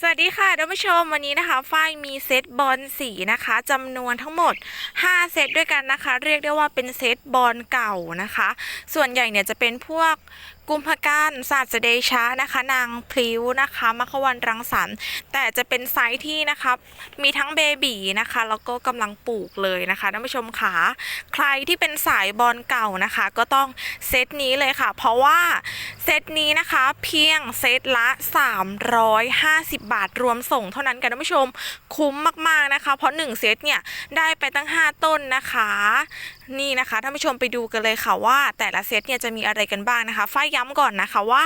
สวัสดีค่ะท่านผู้ชมวันนี้นะคะฝ้ายมีเซตบอลสีนะคะจำนวนทั้งหมด 5 เซตด้วยกันนะคะ เรียกได้ว่าเป็นเซตบอลเก่านะคะ ส่วนใหญ่เนี่ยจะเป็นพวกกุมภกันศาสเดชะนะคะ นางพลิ้วนะคะมัคควันรังสรรค์แต่จะเป็นไซส์ที่นะคะมีทั้งเบบีนะคะ แล้วก็กำลังปลูกเลยนะคะท่านผู้ชมค่ะใครที่เป็นสายบอลเก่านะคะ ก็ต้องเซตนี้เลยค่ะ เพราะว่า เซตนี้นะคะเพียงเซตละ 350 บาทรวมส่งเท่านั้นกันท่านผู้ชมคุ้มมากๆนะคะ เพราะ 1 เซตเนี่ยได้ไปตั้ง 5 ต้นนะคะ นี่นะคะท่านผู้ชมไปดูกันเลยค่ะว่า แต่ละเซตเนี่ยจะมีอะไรกันบ้างนะคะฝ้ายย้ำก่อนนะคะว่า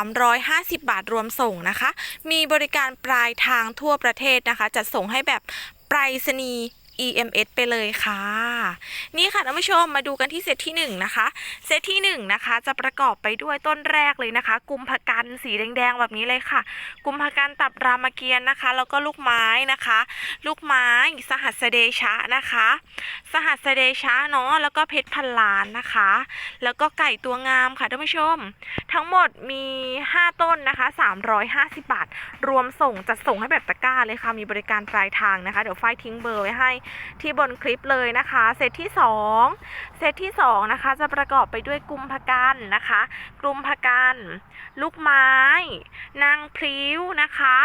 350 บาทรวมส่งนะคะ มีบริการปลายทางทั่วประเทศนะคะจัดส่งให้แบบไปรษณีย์ EMS ไปเลยค่ะ นี่ค่ะท่านผู้ชมมาดูกันที่เซตที่1นะคะ เซตที่1นะคะจะประกอบไปด้วยต้นแรกเลยนะคะ กุมภกันสีแดงๆแบบนี้เลยค่ะ กุมภกันตับรามเกียรตินะคะ แล้วก็ลูกไม้นะคะ ลูกไม้สหัสเดชะนะคะ สหัสเดชะเนาะแล้วก็เพชรพันล้านนะคะ แล้วก็ไก่ตัวงามค่ะท่านผู้ชม ทั้งหมดมี 5 ต้นนะคะ 350 บาท รวมส่งจัดส่งให้แบบตะกร้าเลยค่ะ มีบริการปลายทางนะคะ เดี๋ยวไฟทิ้งเบอร์ไว้ให้ที่บนคลิปเลยนะคะ เซตที่ 2 เซตที่ 2 นะคะ จะประกอบไปด้วยกุมภกันนะคะ กลุ่มพกัน ลูกไม้ นางพลิ้วนะคะ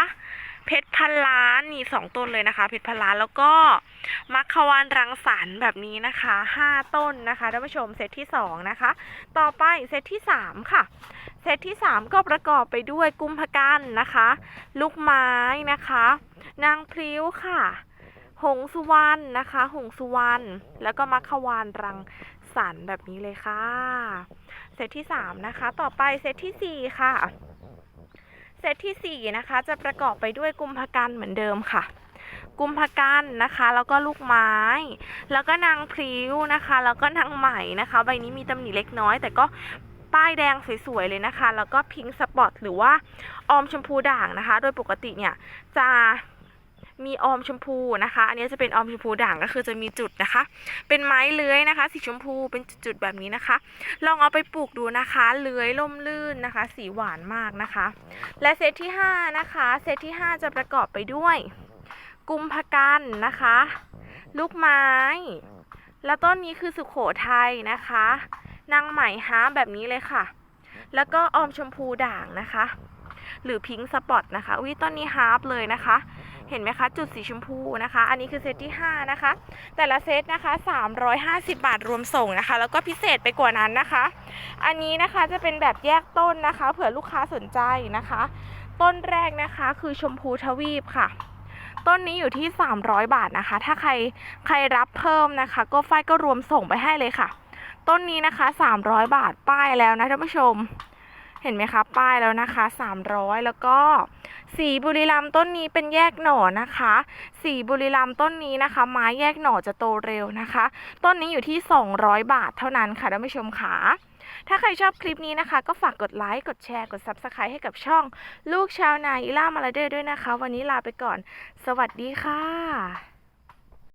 เพชรพันล้านนี่สองต้นเลยนะคะ เพชรพันล้านแล้วก็มัคควานรังสรรค์แบบนี้นะคะห้าต้นนะคะท่านผู้ชมเซตที่สองนะคะ ต่อไปเซตที่สามค่ะเซตที่สามก็ประกอบไปด้วยกุมภกันนะคะ ลูกไม้นะคะ นางพลิ้วค่ะ หงสุวรรณนะคะ หงสุวรรณแล้วก็มัคควานรังสรรค์แบบนี้เลยค่ะเซตที่สามนะคะ ต่อไปเซตที่สี่ค่ะ เซตที่สี่นะคะ จะประกอบไปด้วยกุมภกันเหมือนเดิมค่ะ กุมภกันนะคะ แล้วก็ลูกไม้ แล้วก็นางพริ้วนะคะ แล้วก็นางไหมนะคะ ใบนี้มีตำหนิเล็กน้อย แต่ก็ป้ายแดงสวยๆเลยนะคะ แล้วก็พิงค์สปอตหรือว่าออมชมพูด่างนะคะ โดยปกติเนี่ยจะ มีออมชมพูนะคะ อันนี้จะเป็นออมชมพูด่างก็คือจะมีจุดนะคะ เป็นไม้เลื้อยนะคะ สีชมพูเป็นจุดๆแบบนี้นะคะ ลองเอาไปปลูกดูนะคะ เลื้อยล่มลื่นนะคะ สีหวานมากนะคะ และเซตที่ 5 นะคะ เซตที่ 5 จะประกอบไปด้วย กุมภกันนะคะ ลูกไม้ แล้วต้นนี้คือสุขโขทัยนะคะ นางไหมฮาร์ปแบบนี้เลยค่ะ แล้วก็ออมชมพูด่างนะคะ หรือพิงค์สปอตนะคะอุ้ยต้นนี้ฮาร์ปเลยนะคะ เห็นไหมคะ จุดสีชมพูนะคะ อันนี้คือเซตที่ 5 นะคะ แต่ละเซตนะคะ 350 บาทรวมส่งนะคะ แล้วก็พิเศษไปกว่านั้นนะคะ อันนี้นะคะจะเป็นแบบแยกต้นนะคะ เผื่อลูกค้าสนใจนะคะ ต้นแรกนะคะคือชมพูทวีปค่ะ ต้นนี้อยู่ที่ 300 บาทนะคะ ถ้าใครใครรับเพิ่มนะคะ ก็ฝ้ายก็รวมส่งไปให้เลยค่ะ ต้นนี้นะคะ 300 บาทป้ายแล้วนะท่านผู้ชม เห็นไหมคะ ป้ายแล้วนะคะ 300 แล้วก็ สีบุรีรัมต้นนี้เป็นแยกหน่อนะคะ สีบุรีรัมต้นนี้นะคะ ไม้แยกหน่อจะโตเร็วนะคะ ต้นนี้อยู่ที่ 200 บาทเท่านั้นค่ะท่านผู้ชมค่ะถ้าใครชอบคลิปนี้นะคะ ก็ฝากกดไลค์ กดแชร์ กด Subscribe ให้กับช่อง ลูกชาวนาอีล่ามาลาเดอร์ด้วยนะคะ วันนี้ลาไปก่อน สวัสดีค่ะ